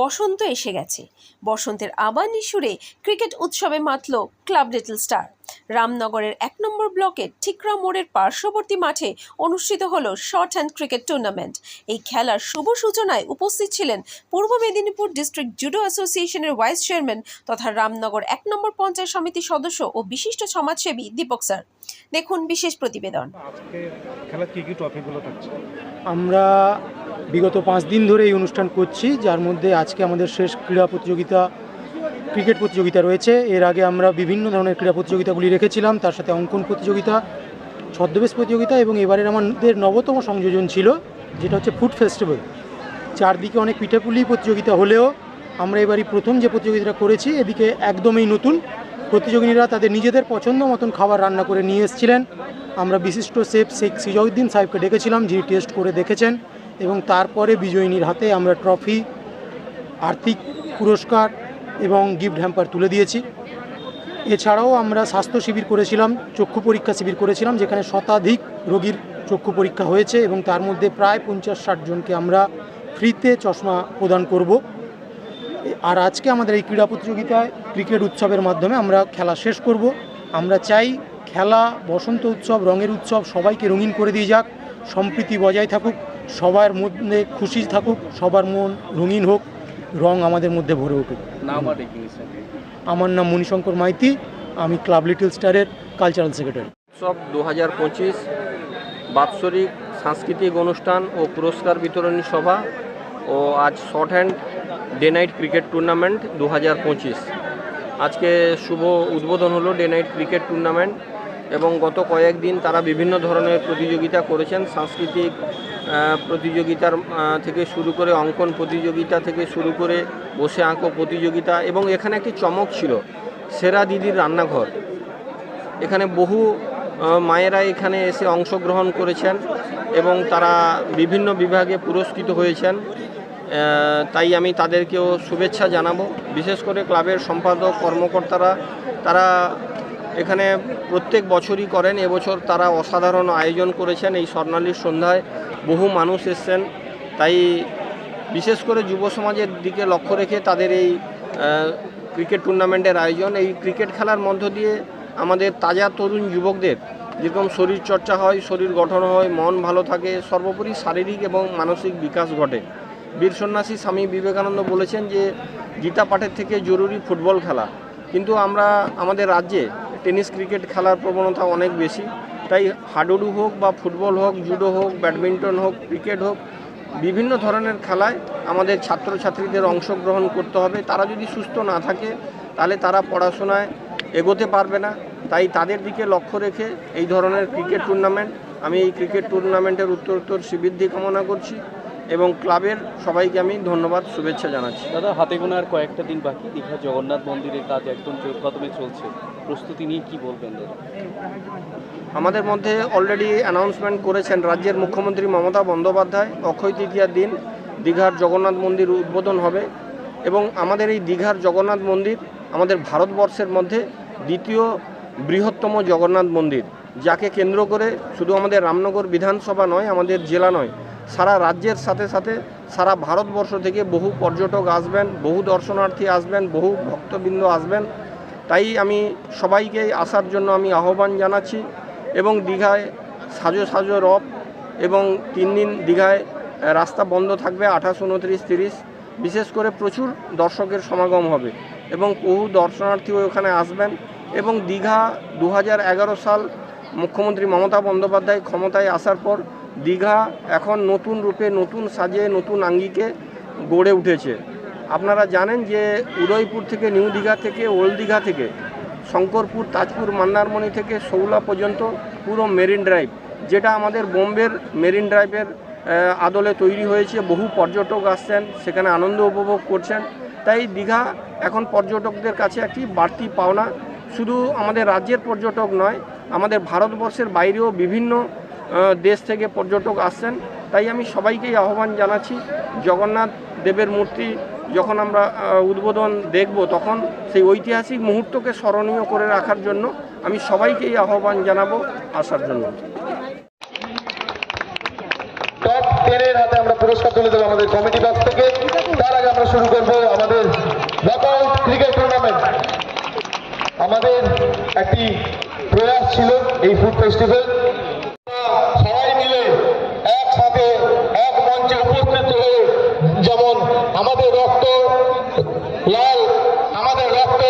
বসন্ত এসে গেছে। বসন্তের আবানি সুরে ক্রিকেট উৎসবে মাতল ক্লাব লিটল স্টার। রামনগরের এক নম্বর ব্লকের ঠিকরা মোড়ের পার্শ্ববর্তী মাঠে অনুষ্ঠিত হল শর্ট হ্যান্ড ক্রিকেট টুর্নামেন্ট। এই খেলার শুভ সূচনায় উপস্থিত ছিলেন পূর্ব মেদিনীপুর ডিস্ট্রিক্ট জুডো অ্যাসোসিয়েশনের ভাইস চেয়ারম্যান তথা রামনগর এক নম্বর পঞ্চায়েত সমিতির সদস্য ও বিশিষ্ট সমাজসেবী দীপক স্যার। দেখুন বিশেষ প্রতিবেদন। আজকে খেলার কী কী টপিকগুলো থাকছে? আমরা বিগত পাঁচ দিন ধরে এই অনুষ্ঠান করছি, যার মধ্যে আজকে আমাদের শেষ ক্রীড়া প্রতিযোগিতা, ক্রিকেট প্রতিযোগিতা রয়েছে। এর আগে আমরা বিভিন্ন ধরনের ক্রীড়া প্রতিযোগিতাগুলি রেখেছিলাম, তার সাথে অঙ্কন প্রতিযোগিতা, ছদ্মবেশ প্রতিযোগিতা এবং এবারের আমাদের নবতম সংযোজন ছিল, যেটা হচ্ছে ফুড ফেস্টিভ্যাল। চারদিকে অনেক পিঠাপুলি প্রতিযোগিতা হলেও আমরা এবারই প্রথম যে প্রতিযোগিতাটা করেছি, এদিকে একদমই নতুন। প্রতিযোগিনীরা তাদের নিজেদের পছন্দ মতন খাবার রান্না করে নিয়ে এসেছিলেন। আমরা বিশিষ্ট শেফ শেখ সিজাউদ্দিন সাহেবকে ডেকেছিলাম, যিনি টেস্ট করে দেখেছেন। এবং তারপরে বিজয়িনীর হাতে আমরা ট্রফি, আর্থিক পুরস্কার এবং গিফট হ্যাম্পার তুলে দিয়েছি। এছাড়াও আমরা স্বাস্থ্য শিবির করেছিলাম, চক্ষু পরীক্ষা শিবির করেছিলাম, যেখানে শতাধিক রোগীর চক্ষু পরীক্ষা হয়েছে এবং তার মধ্যে প্রায় পঞ্চাশ ষাট জনকে আমরা ফ্রিতে চশমা প্রদান করব। আর আজকে আমাদের এই ক্রীড়া প্রতিযোগিতায় ক্রিকেট উৎসবের মাধ্যমে আমরা খেলা শেষ করব। আমরা চাই খেলা, বসন্ত উৎসব, রঙের উৎসব সবাইকে রঙিন করে দিয়ে যাক, সম্প্রীতি বজায় থাকুক। সবার মধ্যে খুশি থাকুক সবার মন রঙিন হোক রং আমাদের মধ্যে ভরে উঠুক। আমার নাম মণিশঙ্কর মাইতি আমি ক্লাব লিটল স্টারের কালচারাল সেক্রেটারি। উৎসব দু হাজার পঁচিশ বাৎসরিক সাংস্কৃতিক অনুষ্ঠান ও পুরস্কার বিতরণী সভা ও আজ short hand day night cricket tournament দু হাজার পঁচিশ। আজকে শুভ উদ্বোধন হলো ডে নাইট ক্রিকেট টুর্নামেন্ট। এবং গত কয়েকদিন তারা বিভিন্ন ধরনের প্রতিযোগিতা করেছেন। সাংস্কৃতিক প্রতিযোগিতার থেকে শুরু করে অঙ্কন প্রতিযোগিতা থেকে শুরু করে বসে আঁকো প্রতিযোগিতা এবং এখানে একটি চমক ছিল, সেরা দিদির রান্নাঘর। এখানে বহু মায়েরা এখানে এসে অংশগ্রহণ করেছেন এবং তারা বিভিন্ন বিভাগে পুরস্কৃত হয়েছেন। তাই আমি তাদেরকেও শুভেচ্ছা জানাব। বিশেষ করে ক্লাবের সম্পাদক, কর্মকর্তারা, তারা এখানে প্রত্যেক বছরই করেন। এবছর তারা অসাধারণ আয়োজন করেছেন এই স্বর্ণালীর সন্ধ্যায়। বহু মানুষ এসছেন। তাই বিশেষ করে যুব সমাজের দিকে লক্ষ্য রেখে তাদের এই ক্রিকেট টুর্নামেন্টের আয়োজন। এই ক্রিকেট খেলার মধ্য দিয়ে আমাদের তাজা তরুণ যুবকদের যেরকম শরীর চর্চা হয়, শরীর গঠন হয়, মন ভালো থাকে, সর্বোপরি শারীরিক এবং মানসিক বিকাশ ঘটে। বীর সন্ন্যাসী স্বামী বিবেকানন্দ বলেছেন যে, গীতা পাঠের থেকে জরুরি ফুটবল খেলা। কিন্তু আমরা আমাদের রাজ্যে টেনিস ক্রিকেট খেলার প্রবণতা অনেক বেশি। তাই হাডুডু হোক বা ফুটবল হোক, জুডো হোক, ব্যাডমিন্টন হোক, ক্রিকেট হোক, বিভিন্ন ধরনের খেলায় আমাদের ছাত্রছাত্রীদের অংশগ্রহণ করতে হবে। তারা যদি সুস্থ না থাকে, তাহলে তারা পড়াশোনায় এগোতে পারবে না। তাই তাদের দিকে লক্ষ্য রেখে এই ধরনের ক্রিকেট টুর্নামেন্ট, আমি এই ক্রিকেট টুর্নামেন্টের উত্তরোত্তর শ্রীবৃদ্ধি কামনা করছি। এবং ক্লাবের সবাইকে আমি ধন্যবাদ শুভেচ্ছা জানাচ্ছি। দাদা হাতে গোনা আর কয়েকটা দিন বাকি দীঘা জগন্নাথ মন্দিরের কাজ একদম কদমে চলছে। প্রস্তুতি নিয়ে কি বলবেন দাদা? আমাদের মধ্যে অলরেডি অ্যানাউন্সমেন্ট করেছেন রাজ্যের মুখ্যমন্ত্রী মমতা বন্দ্যোপাধ্যায়। অক্ষয় তৃতীয়ার দিন দীঘার জগন্নাথ মন্দির উদ্বোধন হবে এবং আমাদের এই দীঘার জগন্নাথ মন্দির আমাদের ভারতবর্ষের মধ্যে দ্বিতীয় বৃহত্তম জগন্নাথ মন্দির। যাকে কেন্দ্র করে শুধু আমাদের রামনগর বিধানসভা নয়, আমাদের জেলা নয়, সারা রাজ্যের সাথে সাথে সারা ভারতবর্ষ থেকে বহু পর্যটক আসবেন, বহু দর্শনার্থী আসবেন, বহু ভক্তবৃন্দ আসবেন। তাই আমি সবাইকে আসার জন্য আমি আহ্বান জানাচ্ছি এবং দীঘায় সাজো সাজো রব এবং তিন দিন দীঘায় রাস্তা বন্ধ থাকবে আঠাশ, উনত্রিশ, তিরিশ। বিশেষ করে প্রচুর দর্শকের সমাগম হবে এবং বহু দর্শনার্থীও ওখানে আসবেন এবং দীঘা দু হাজার এগারো সাল মুখ্যমন্ত্রী মমতা বন্দ্যোপাধ্যায় ক্ষমতায় আসার পর দীঘা এখন নতুন রূপে, নতুন সাজে, নতুন আঙ্গিকে গড়ে উঠেছে। আপনারা জানেন যে উদয়পুর থেকে নিউ দীঘা থেকে, ওল্ড দীঘা থেকে, শঙ্করপুর, তাজপুর মন্দারমণি থেকে শৌলা পর্যন্ত পুরো মেরিন ড্রাইভ, যেটা আমাদের বোম্বের মেরিন ড্রাইভের আদলে তৈরি হয়েছে। বহু পর্যটক আসছেন, সেখানে আনন্দ উপভোগ করছেন। তাই দীঘা এখন পর্যটকদের কাছে একটি বাড়তি পাওনা। শুধু আমাদের রাজ্যের পর্যটক নয় আমাদের ভারতবর্ষের বাইরেও বিভিন্ন দেশ থেকে পর্যটক আসছেন। তাই আমি সবাইকেই আহ্বান জানাচ্ছি, জগন্নাথ দেবের মূর্তি যখন আমরা উদ্বোধন দেখব তখন সেই ঐতিহাসিক মুহূর্তকে স্মরণীয় করে রাখার জন্য আমি সবাইকেই আহ্বান জানাব আসার জন্য। আমাদের শুরু আমাদের আমাদের একটি প্রয়াস ছিল এই ফুড ফেস্টিভ্যাল সবাই মিলে একসাথে এক মঞ্চে উপস্থিত হয়ে যেমন আমাদের রক্ত, লাল, আমাদের রক্ত,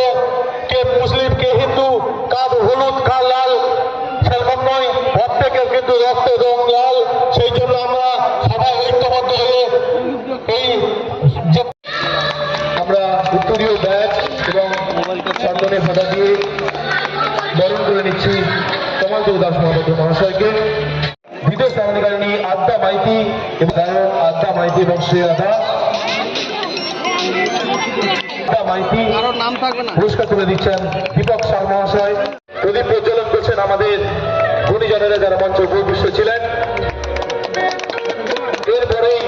কে মুসলিম, কে হিন্দু, কার হলুদ লাল, সেরকম নয়, প্রত্যেকের কিন্তু রক্ত রং লাল। দাস মহাপাত্র মহাশয়কে বিদেশ ভ্রমণকারিণী আদ্যা মাইতি এবং গায়ক আদ্যা মাইতি এবং শ্রেয়া মাইতি পুরস্কার তুলে দিচ্ছেন দীপক সার মহাশয়। প্রদীপ প্রজ্বলন করছেন আমাদের গুণীজনেরা যারা মঞ্চে উপবিষ্ট ছিলেন। এরপরেই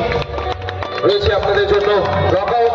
রয়েছে আপনাদের জন্য রকআউট